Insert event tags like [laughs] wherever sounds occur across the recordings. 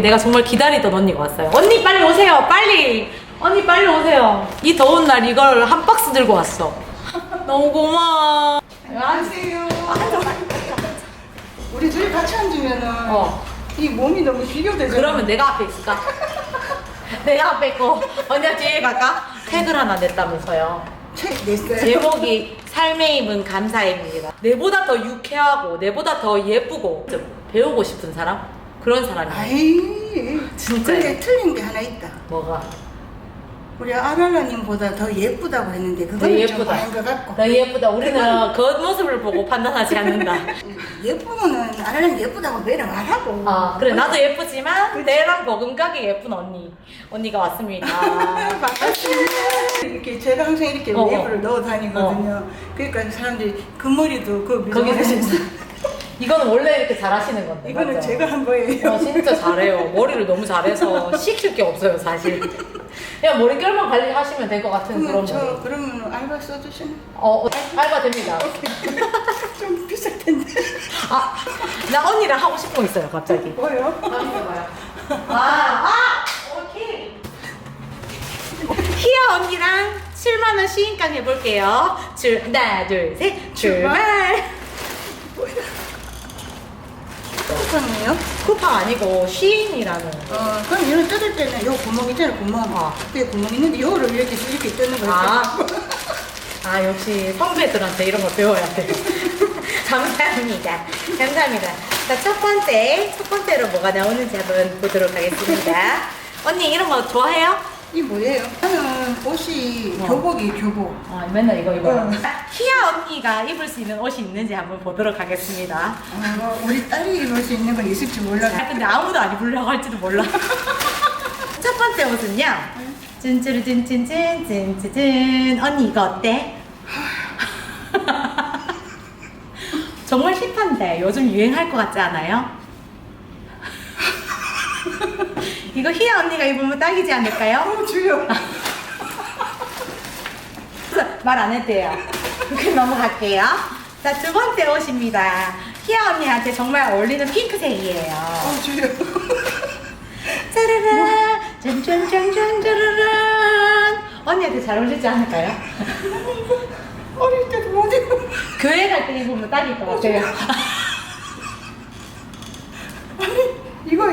내가 정말 기다리던 언니가 왔어요. 언니 빨리 오세요. 빨리. 언니 빨리 오세요. 이 더운 날 이걸 한 박스 들고 왔어. [laughs] 너무 고마워. 안녕하세요. 우리 둘이 같이 앉으면은 어. 이 몸이 너무 비교되죠. 그러면 내가 앞에 있을까? [laughs] 내가 앞에 있고 언니가 뒤에 갈까? 책을 하나 냈다면서요. 책 냈어요. 제목이 삶의 힘은 감사입니다. 내보다 더 유쾌하고 내보다 더 예쁘고 좀 배우고 싶은 사람? 그런 사람이 아이 진짜. 근데 틀린 게 하나 있다. 뭐가? 우리 아랄라님보다 더 예쁘다고 했는데 더 그거는 좀 예쁘다. 아닌 것 같고. 더 예쁘다. 우리는 겉모습을 보고 판단하지 않는다. [laughs] 예쁘면은 아랄라님 예쁘다고 매력 안 하고. 아, 그래 나도 예쁘지만 내랑 버금가게 예쁜 언니 언니가 왔습니다. [laughs] 반갑습니다. 이렇게 제가 항상 이렇게 어, 어. 웨이브를 넣어 다니거든요. 그러니까 사람들이 그 머리도 그 거기서 진짜 이거는 원래 이렇게 잘하시는 건데. 이거는 맞죠? 제가 한 거예요. 어, 진짜 잘해요. 머리를 너무 잘해서 시킬 게 없어요, 사실. 그냥 머릿결만 관리하시면 될 것 같은 그런 그러면 머리. 저 그러면 알바 써주시면 어, 어, 알바 됩니다. [laughs] 좀 비쌀 텐데. 아, 나 언니랑 하고 싶은 거 있어요, 갑자기. 뭐요? 잠시만요. 아, 아, 오케이. 희아 언니랑 7만 원 시인강 해볼게요. 출, 하나, 둘, 셋, 출발. 쿠팡이에요? 쿠팡 아니고 시인이라는. 어, 그럼 이거 뜯을 때는 요 구멍 있잖아, 구멍. 어. 그 구멍 있는데 요를 이렇게 이렇게 뜯는 거예요. 아, [laughs] 아 역시 선배들한테 이런 거 배워야 돼요. [laughs] 감사합니다. 감사합니다. 자, 첫 번째, 첫 번째로 뭐가 나오는지 한번 보도록 하겠습니다. [laughs] 언니 이런 거 좋아해요? 이 뭐예요? 저는 옷이 어. 교복이 교복. 아, 맨날 이거 입어요. 어. 희아 언니가 입을 수 있는 옷이 있는지 한번 보도록 하겠습니다. 어, 우리 딸이 입을 수 있는 건 있을지 몰라. 아, 근데 아무도 안 입으려고 할지도 몰라. [laughs] 첫 번째 옷은요. 찐찌르 찐찐찐 찐찐찐 언니 이거 어때? [laughs] 정말 힙한데 요즘 유행할 것 같지 않아요? [laughs] 이거 희아 언니가 입으면 딱이지 않을까요? 어, 주여. 말안 했대요. 그렇게 넘어갈게요. 자, 두 번째 옷입니다. 희아 언니한테 정말 어울리는 핑크색이에요. 어, 주여. 짜라라, 짠짠짠짠, 짜라란. 언니한테 잘 어울리지 않을까요? 어릴 때도 못 입어. 교회 갈 때 입으면 딱일 것 같아요. 아니, 이거,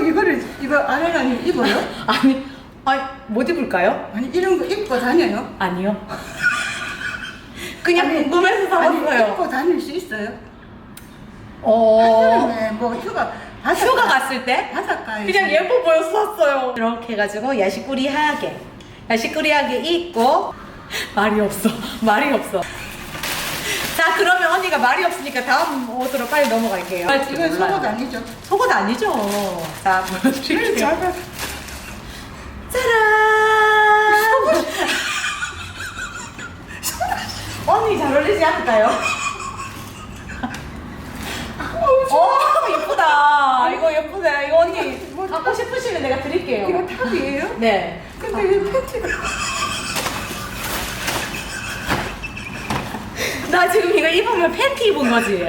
이거 아래라니 입어요? [laughs] 아니, 아니, 못 입을까요? 아니, 이런 거 입고 다녀요? 아니요. [laughs] 그냥 아니, 궁금해서 아니, 사봤어요. 입고 다닐 수 있어요? 어, 네, 뭐 휴가, 바닷가, 휴가 갔을 때? 바닷가에. 그냥 예뻐 보여서 샀어요. 이렇게 해가지고 야식꾸리하게 야식꾸리하게 입고 [laughs] 말이 없어 말이 없어. 자 그러면 언니가 말이 없으니까 다음 옷으로 빨리 넘어갈게요. 이건 속옷 아니죠? 속옷 아니죠. 자 보여드릴게요. 작아. 짜란. 언니 잘 어울리지 않을까요? 어 예쁘다. 이거 예쁘다. 이거 언니 갖고 싶으시면 내가 드릴게요. 이거 탑이에요? 네. 근데 이 팬티가. 나 지금 이거 입으면 팬티 입은 거지.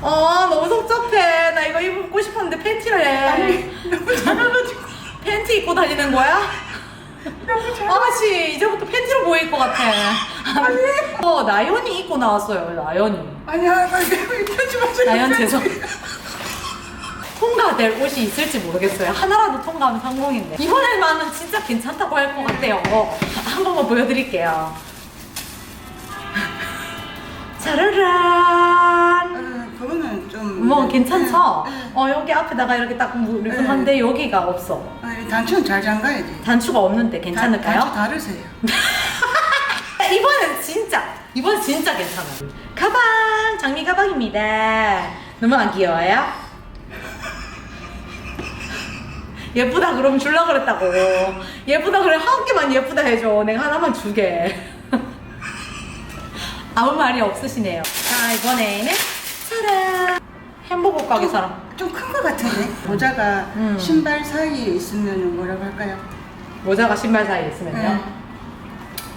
아 너무 섭섭해. 나 이거 입고 싶었는데 팬티를 해. 아니, 너무 작아가지고. 팬티 입고 다니는 거야? 너무 작아. 아가씨 이제부터 팬티로 보일 것 같아. 어 나연이 입고 나왔어요. 나연이. 아니야, 빨리 입혀지 마세요. 나연 죄송. 통과될 옷이 있을지 모르겠어요. 하나라도 통과하면 성공인데. 이번에만은 진짜 괜찮다고 할 것 같아요. 한 번만 보여드릴게요. [laughs] 짜라란. 어, 그거는 좀. 뭐 괜찮죠? 네, 네. 어 여기 앞에다가 이렇게 딱 이렇게 한데 여기가 없어. 아니, 단추는 잘 잠가야지. 단추가 없는데 괜찮을까요? 다르세요. [laughs] 이번엔 진짜 이번 진짜 괜찮아요. 가방 장미 가방입니다. 너무 안 귀여워요? 예쁘다 그럼 줄라 그랬다고. 예쁘다 그래 한 개만 예쁘다 해줘. 내가 하나만 주게. [laughs] 아무 말이 없으시네요. 자 이번에는 짜란 햄버거 가게 사람. 좀큰거 같은데? 모자가 음. 신발 사이에 있으면 뭐라고 할까요? 모자가 신발 사이에 있으면요. 네.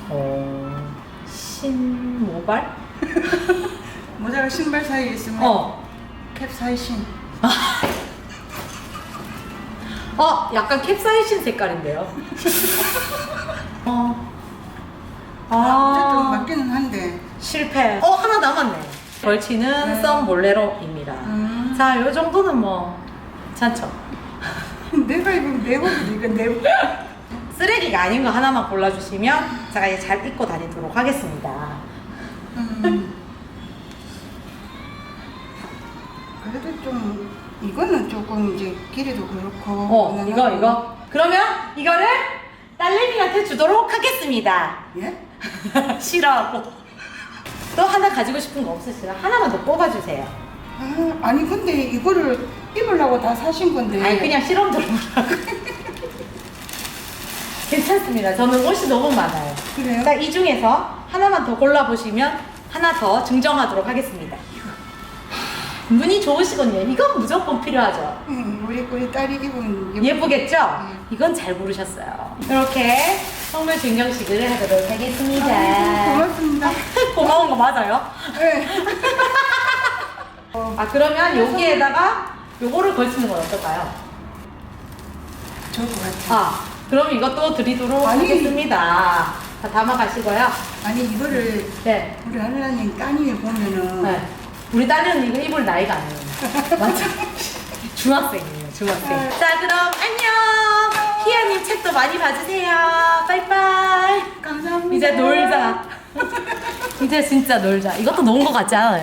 어 신모발? [laughs] 모자랑 신발 사이에 있으면 어. 캡 사이신. [laughs] 어, 약간 캡사이신 색깔인데요. [laughs] 어. 어쨌든 아, 맞기는 한데. 실패. 어, 하나 남았네. 걸치는 네. 썸 몰레로입니다. 음. 자, 요 정도는 뭐, 괜찮죠? [laughs] 내가 입으면 내 옷이지 이건 내 옷. 쓰레기가 아닌 거 하나만 골라주시면 제가 이제 잘 입고 다니도록 하겠습니다. 이거는 조금 이제 길이도 그렇고. 어, 이거, 무난하고. 이거. 그러면 이거를 딸내미한테 주도록 하겠습니다. 예? [laughs] 싫어하고. 또 하나 가지고 싶은 거 없으시나? 하나만 더 뽑아주세요. 아, 아니 근데 이거를 입으려고 다 사신 건데. 아니, 그냥 실험 들어보라고. [laughs] 괜찮습니다. 저는 옷이 너무 많아요. 그래요? 자, 이 중에서 하나만 더 골라보시면 하나 더 증정하도록 하겠습니다. 눈이 좋으시군요. 이건 무조건 필요하죠. 응, 우리 우리 딸이 입으면 예쁘- 예쁘겠죠? 네. 이건 잘 고르셨어요. 이렇게 선물 증정식을 하도록 하겠습니다. 아이고, 고맙습니다. [laughs] 고마운 거 맞아요? 네. [laughs] 아 그러면 여기에다가 요거를 걸치는 건 어떨까요? 좋을 것 같아. 아 그럼 이것도 드리도록 아니. 하겠습니다. 자 담아 가시고요. 아니 이거를 네. 우리 하나님 따님이 보면은 네. 우리 딸은 이거 입을 나이가 아니에요. 맞죠? 중학생이에요, 중학생. 자, 그럼 안녕! 희아님 책도 많이 봐주세요. 빠이빠이. 감사합니다. 이제 놀자. 이제 진짜 놀자. 이것도 놓은 것 같지 않아요?